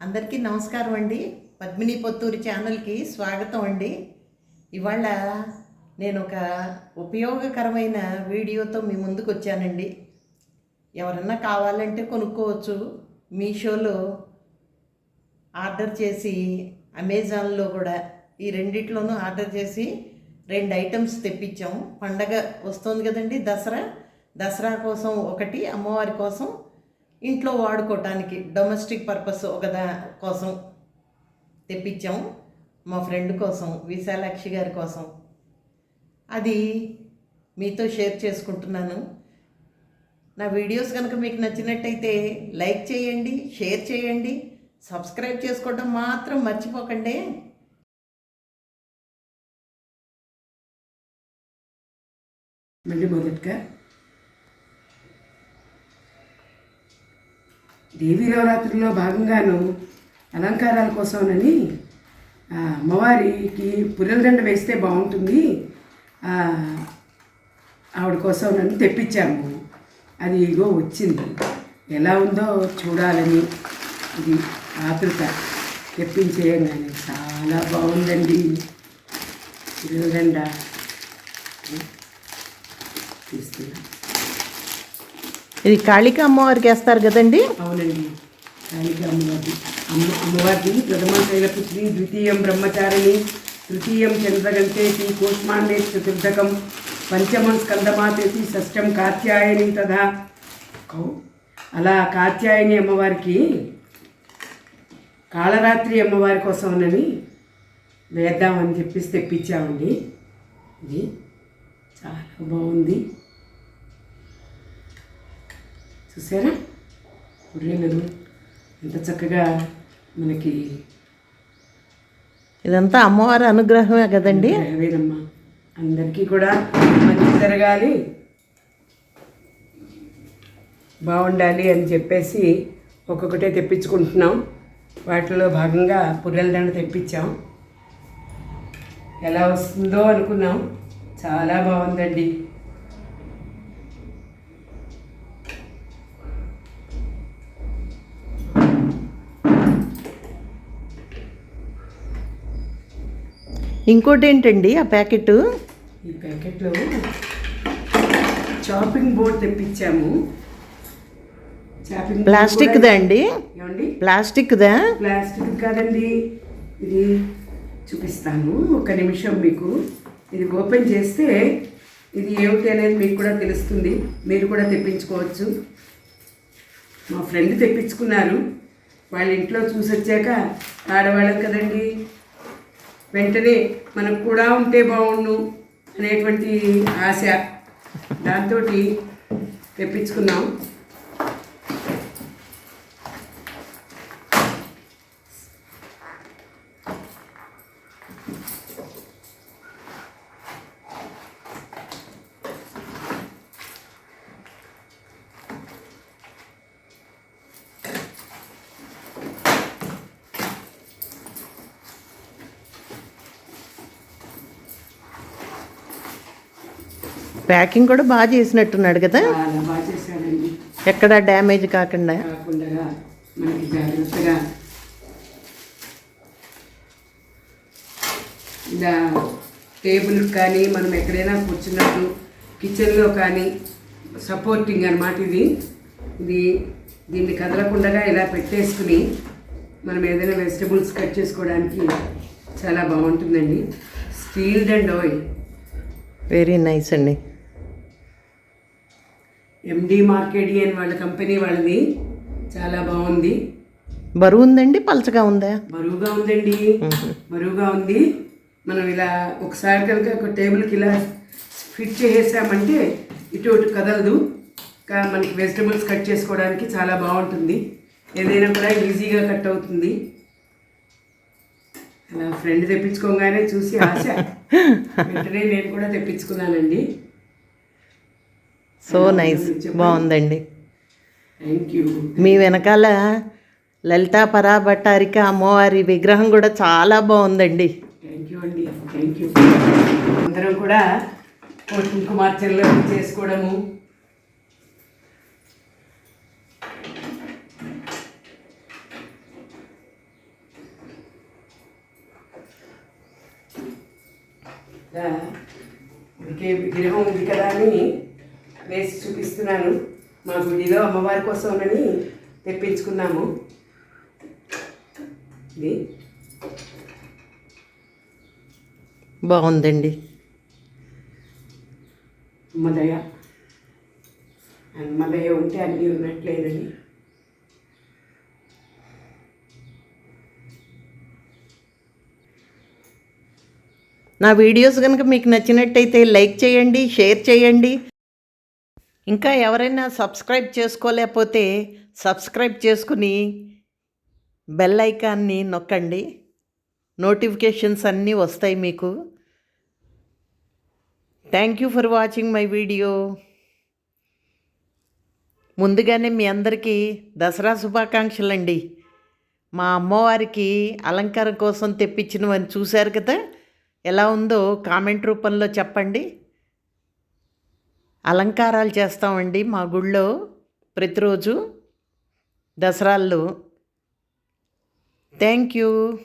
అందరికీ నమస్కారం అండి. పద్మిని పొత్తూరి ఛానల్కి స్వాగతం అండి. ఇవాళ నేను ఒక ఉపయోగకరమైన వీడియోతో మీ ముందుకు వచ్చానండి. ఎవరన్నా కావాలంటే కొనుక్కోవచ్చు. మీషోలో ఆర్డర్ చేసి అమెజాన్లో కూడా ఈ రెండిట్లోనూ ఆర్డర్ చేసి రెండు ఐటమ్స్ తెప్పించాం. పండగ వస్తుంది కదండి దసరా. దసరా కోసం ఒకటి అమ్మవారి కోసం ఇంట్లో వాడుకోవటానికి డొమెస్టిక్ పర్పస్ ఒకదా కోసం తెప్పించాం. మా ఫ్రెండ్ కోసం విశాలాక్షి గారి కోసం. అది మీతో షేర్ చేసుకుంటున్నాను. నా వీడియోస్ కనుక మీకు నచ్చినట్టయితే లైక్ చేయండి షేర్ చేయండి సబ్స్క్రైబ్ చేసుకోవడం మాత్రం మర్చిపోకండి. మళ్ళీ మొదటిగా దేవీ నవరాత్రిలో భాగంగాను అలంకారాల కోసమనని అమ్మవారికి పుల్లదండ వేస్తే బాగుంటుంది. ఆవిడ కోసం నన్ను తెప్పించాము. అది ఇగో వచ్చింది. ఎలా ఉందో చూడాలని ఇది ఆతృత తెప్పించేయంగానే చాలా బాగుందండి. పుల్లదండ తీస్తున్నాను ఇది కాళిక అమ్మవారికి వేస్తారు కదండి? అవునండి. కాళిక అమ్మవారి అమ్మ అమ్మవారిని ప్రథమ శైలపుత్రి ద్వితీయం బ్రహ్మచారిణి తృతీయం చంద్రగంతేతి కూష్మాండే చతుర్థకం పంచమం స్కందమాతేతి షష్టం కాత్యాయని తథా. కౌ అలా కాత్యాయని అమ్మవారికి కాళరాత్రి అమ్మవారి కోసమనని వేద్దామని చెప్పేసి తెప్పించామండి. ఇది చాలా బాగుంది. చూసారా? పుర్రెలు ఎంత చక్కగా మనకి ఇదంతా అమ్మవారి అనుగ్రహమే కదండి? వేరమ్మా అందరికీ కూడా మంచి జరగాలి. బాగుండాలి అని చెప్పేసి ఒక్కొక్కటే తెప్పించుకుంటున్నాం. వాటిలో భాగంగా పుర్రెల దండ తెప్పించాం. ఎలా వస్తుందో అనుకున్నాం. చాలా బాగుందండి. ఇంకోటి ఏంటండి ఆ ప్యాకెట్? ఈ ప్యాకెట్లో చాపింగ్ బోర్డ్ తెప్పించాము. ప్లాస్టిక్దా అండి? ప్లాస్టిక్దా? ప్లాస్టిక్ కాదండి. ఇది చూపిస్తాను. ఒక నిమిషం మీకు. ఇది ఓపెన్ చేస్తే ఇది ఏమిటి అనేది మీకు కూడా తెలుస్తుంది. మీరు కూడా తెప్పించుకోవచ్చు. మా ఫ్రెండ్ తెప్పించుకున్నారు. వాళ్ళ ఇంట్లో చూసి వచ్చాక ఆడవాళ్ళం కదండి. వెంటనే మనకు కూడా ఉంటే బాగుండు అనేటువంటి ఆశ దాంతో తెప్పించుకున్నాం. ప్యాకింగ్ కూడా బాగా చేసినట్టున్నాడు కదా? ఎక్కడ డ్యామేజ్ కాకుండా? మనకి జాగ్రత్తగా ఇలా టేబుల్ కానీ మనం ఎక్కడైనా కూర్చున్నప్పుడు కిచెన్లో కానీ సపోర్టింగ్ అన్నమాట ఇది. ఇది దీన్ని కదలకుండా ఇలా పెట్టేసుకుని మనం ఏదైనా వెజిటబుల్స్ కట్ చేసుకోవడానికి చాలా బాగుంటుందండి. Steel and oil. Very nice అండి. ఎండి మార్కెడియన్ వాళ్ళ కంపెనీ వాళ్ళది. చాలా బాగుంది. బరువు ఉందండి పలచగా ఉందా? బరువుగా ఉందండి. బరువుగా ఉంది. మనం ఇలా ఒకసారి కనుక ఒక టేబుల్కి ఇలా ఫిట్ చేసేసామంటే ఇటు ఇటు కదలదు. మనకి వెజిటబుల్స్ కట్ చేసుకోవడానికి చాలా బాగుంటుంది. ఏదైనా కూడా ఈజీగా కట్ అవుతుంది. అలా ఫ్రెండ్ తెప్పించుకోగానే చూసి ఆశ. వెంటనే నేను కూడా తెప్పించుకున్నానండి. So nice. బాగుందండి. మీ వెనకాల లలితా పరాభట్టారిక అమ్మవారి విగ్రహం కూడా చాలా బాగుందండి. అందరం కూడా కుంకుమార్చనలు చేసుకోవడము. విగ్రహం ఉంది కదా అని వేసి చూపిస్తున్నాను. మా గుడిలో అమ్మవారి కోసమని తెప్పించుకున్నాము. ఇది. బాగుందండి. అమ్మదయ అమ్మదయ ఉంటే అన్నీ ఉన్నట్లేనని నా వీడియోస్ కనుక మీకు నచ్చినట్టయితే లైక్ చేయండి షేర్ చేయండి. ఇంకా ఎవరైనా సబ్స్క్రైబ్ చేసుకోలేకపోతే సబ్స్క్రైబ్ చేసుకుని బెల్ ఐకాన్ని నొక్కండి. నోటిఫికేషన్స్ అన్నీ వస్తాయి మీకు. Thank you for watching my video ముందుగానే మీ అందరికీ దసరా శుభాకాంక్షలండి. మా అమ్మవారికి అలంకారం కోసం తెప్పించినవని చూశారు కదా? ఎలా ఉందో కామెంట్ రూపంలో చెప్పండి. అలంకారాలు చేస్తామండి మా గుళ్ళో ప్రతిరోజు దసరాల్లో. Thank you.